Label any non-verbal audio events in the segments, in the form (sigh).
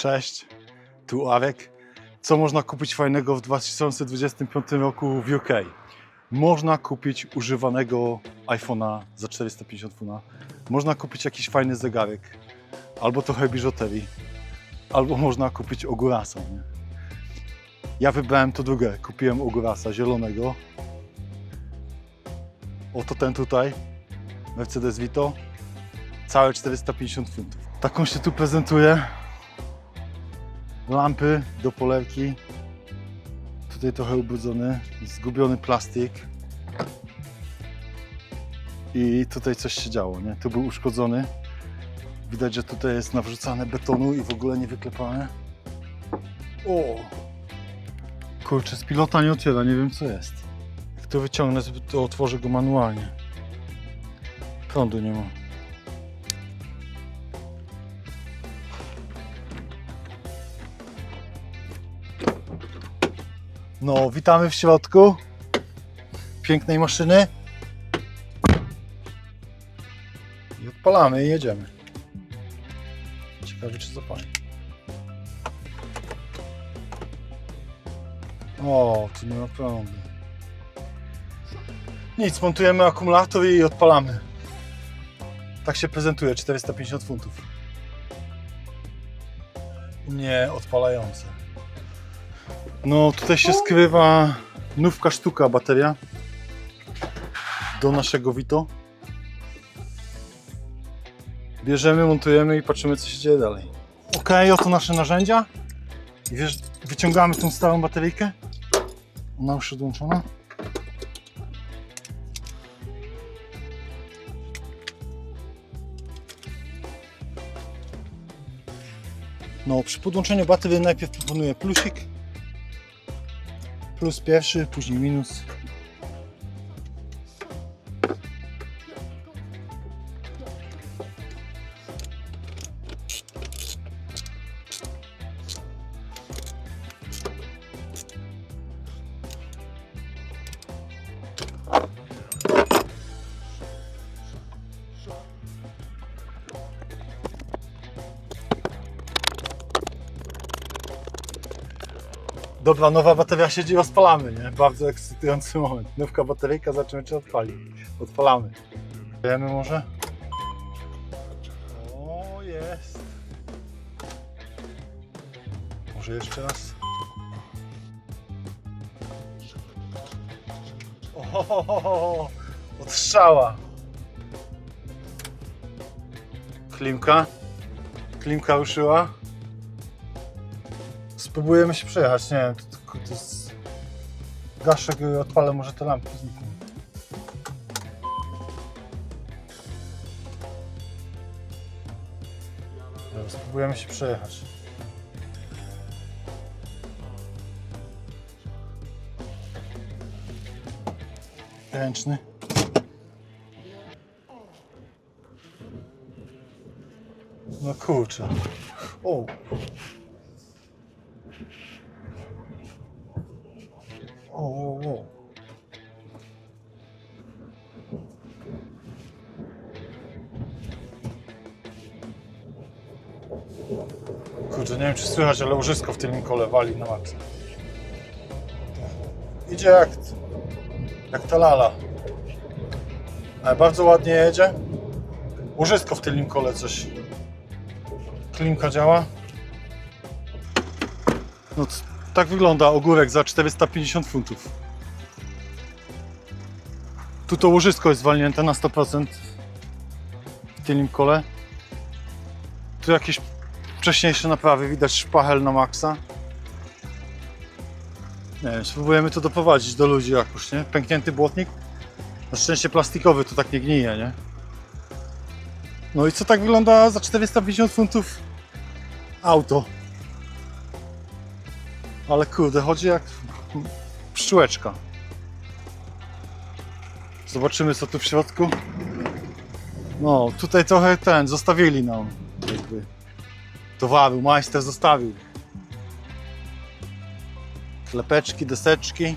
Cześć, tu Arek. Co można kupić fajnego w 2025 roku w UK? Można kupić używanego iPhone'a za 450 funa. Można kupić jakiś fajny zegarek, albo trochę biżuterii, albo można kupić ogórasa. Nie? Ja wybrałem to drugie. Kupiłem ogórasa zielonego. Oto ten tutaj, Mercedes Vito, całe 450 funtów. Taką się tu prezentuje. Lampy do polerki. Tutaj trochę ubrudzony, zgubiony plastik. I tutaj coś się działo, nie? Tu był uszkodzony. Widać, że tutaj jest nawrzucane betonu i w ogóle nie wyklepane. O! Kurczę, z pilota nie otwiera, nie wiem co jest. Jak to wyciągnę, to otworzę go manualnie. Prądu nie ma. No, witamy w środku pięknej maszyny. I odpalamy i jedziemy. Ciekawe, czy zapali. O, tu nie ma prądu. Nic, montujemy akumulator i odpalamy. Tak się prezentuje, 450 funtów. U mnie odpalające. No, tutaj się skrywa nówka sztuka bateria do naszego Vito. Bierzemy, montujemy i patrzymy, co się dzieje dalej. Ok, oto nasze narzędzia. Wiesz, wyciągamy tą starą bateryjkę. Ona już odłączona. No, przy podłączeniu baterii najpierw proponuję plusik. Plus pierwszy, później minus. Dobra, nowa bateria siedzi, rozpalamy, nie? Bardzo ekscytujący moment. Nówka bateryjka, zobaczymy czy odpali. Odpalamy. Wiemy może? O, jest. Może jeszcze raz? O, odstrzała. Klimka. Klimka ruszyła. Spróbujemy się przejechać, nie wiem, to, to jest... Gaszę i odpalę, może te lampki znikną. Spróbujemy się przejechać. Ręczny. No kurczę. O, O, o, o. Kurczę, nie wiem czy słychać, ale łożysko w tylnym kole wali na maksa. Idzie jak, jak ta lala. Ale bardzo ładnie jedzie. Łożysko w tylnym kole coś. Klimka działa. No, tak wygląda ogórek za 450 funtów. Tu to łożysko jest zwalnięte na 100% w tylnym kole. Tu jakieś wcześniejsze naprawy, widać szpachel na maksa. Nie wiem, spróbujemy to doprowadzić do ludzi jakoś, nie? Pęknięty błotnik. Na szczęście plastikowy to tak nie gnije, nie? No i co tak wygląda za 450 funtów auto? Ale kurde, chodzi jak pszczółeczka. Zobaczymy co tu w środku. No, tutaj trochę ten, zostawili nam jakby towaru, majster zostawił. Klepeczki, deseczki.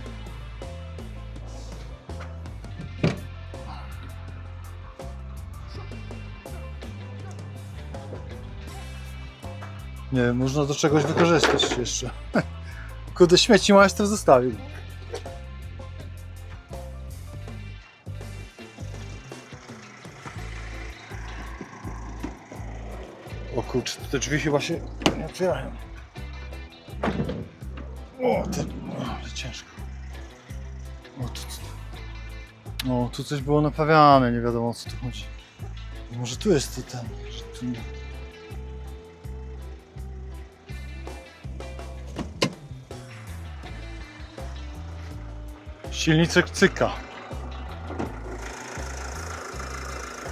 Nie można do czegoś wykorzystać jeszcze. (laughs) Kurde, śmieci majster zostawił. O kurczę, te drzwi chyba się nie otwierają. O, te, o, ale ciężko. O, tu, o, tu coś było naprawiane, nie wiadomo o co tu chodzi. Może tu jest ten, tu Silniczek cyka.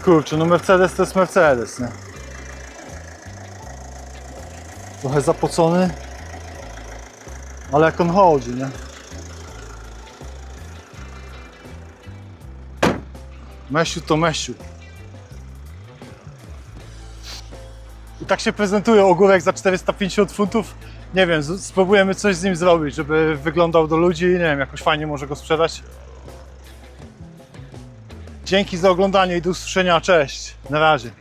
Kurczę, no Mercedes to jest Mercedes, nie? Trochę zapocony. Ale jak on chodzi, nie? Mesiu to Mesiu. Tak się prezentuje ogórek za 450 funtów. Nie wiem, spróbujemy coś z nim zrobić, żeby wyglądał do ludzi. Nie wiem, jakoś fajnie może go sprzedać. Dzięki za oglądanie i do usłyszenia. Cześć. Na razie.